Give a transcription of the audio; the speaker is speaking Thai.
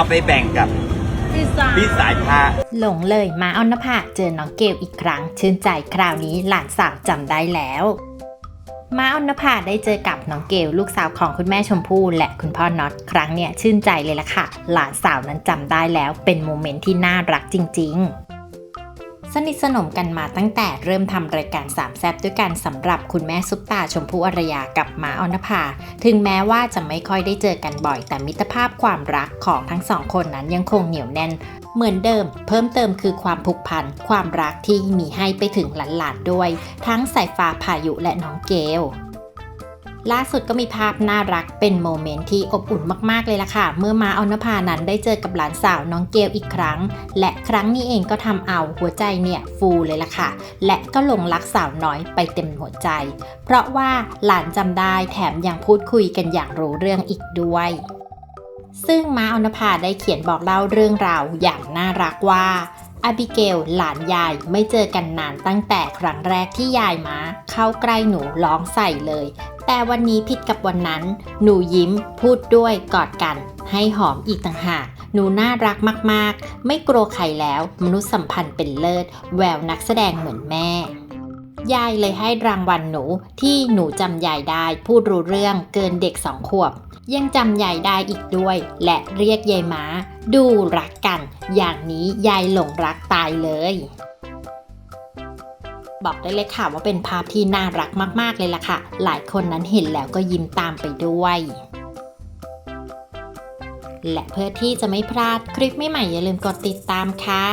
เอาไปแบ่งกับพี่สาวพี่สายพาหลงเลยมาออนภาเจอน้องเกลอีกครั้ง ชื่นใจคราวนี้หลานสาวจำได้แล้ว มาออนภาได้เจอกับน้องเกลลูกสาวของคุณแม่ชมพู่และคุณพ่อน็อตครั้งเนี่ยชื่นใจเลยล่ะค่ะ หลานสาวนั้นจำได้แล้วเป็นโมเมนต์ที่น่ารักจริง ๆ สนิทสนมกันมาตั้งแต่เริ่มทำรายการสามแซบด้วยกันสำหรับคุณแม่ซุปตาชมพู่อารยากับหมาออนภา ถึงแม้ว่าจะไม่ค่อยได้เจอกันบ่อย แต่มิตรภาพความรักของทั้งสองคนนั้นยังคงเหนียวแน่น เหมือนเดิม เพิ่มเติมคือความผูกพัน ความรักที่มีให้ไปถึงหลานๆด้วย ทั้งสายฟ้าพายุและน้องเกล ล่าสุดก็มีภาพน่ารักเป็นโมเมนต์ที่อบอุ่นมากๆเลยล่ะค่ะ เมื่อมาออนภานั้นได้เจอกับหลานสาวน้องเกลอีกครั้ง และครั้งนี้เองก็ทำเอาหัวใจเนี่ยฟูเลยล่ะค่ะ และก็หลงรักสาวน้อยไปเต็มหัวใจ เพราะว่าหลานจำได้แถมยังพูดคุยกันอย่างรู้เรื่องอีกด้วยซึ่งม้าอนภาได้เขียนบอกเล่าเรื่องราวอย่างน่ารักว่าอาบิเกลหลานยายไม่เจอกันนานตั้งแต่ครั้งแรกที่ยายม้าเข้าใกล้หนูร้องใส่เลย แต่วันนี้ผิดกับวันนั้น หนูยิ้มพูดด้วยกอดกัน ให้หอมอีกต่างหาก หนูน่ารักมากๆ ไม่กลัวใครแล้ว มนุษยสัมพันธ์เป็นเลิศ แววนักแสดงเหมือนแม่ยายเลยให้รางวัลหนูที่หนูจำยายได้ พูดรู้เรื่องเกินเด็กสองขวบ ยังจำยายได้อีกด้วย และเรียกยายม้าดูรักกัน อย่างนี้ยายหลงรักตายเลย บอกได้เลยค่ะว่าเป็นภาพที่น่ารักมากๆเลยล่ะค่ะ หลายคนนั้นเห็นแล้วก็ยิ้มตามไปด้วย และเพื่อที่จะไม่พลาดคลิปใหม่ๆอย่าลืมกดติดตามค่ะ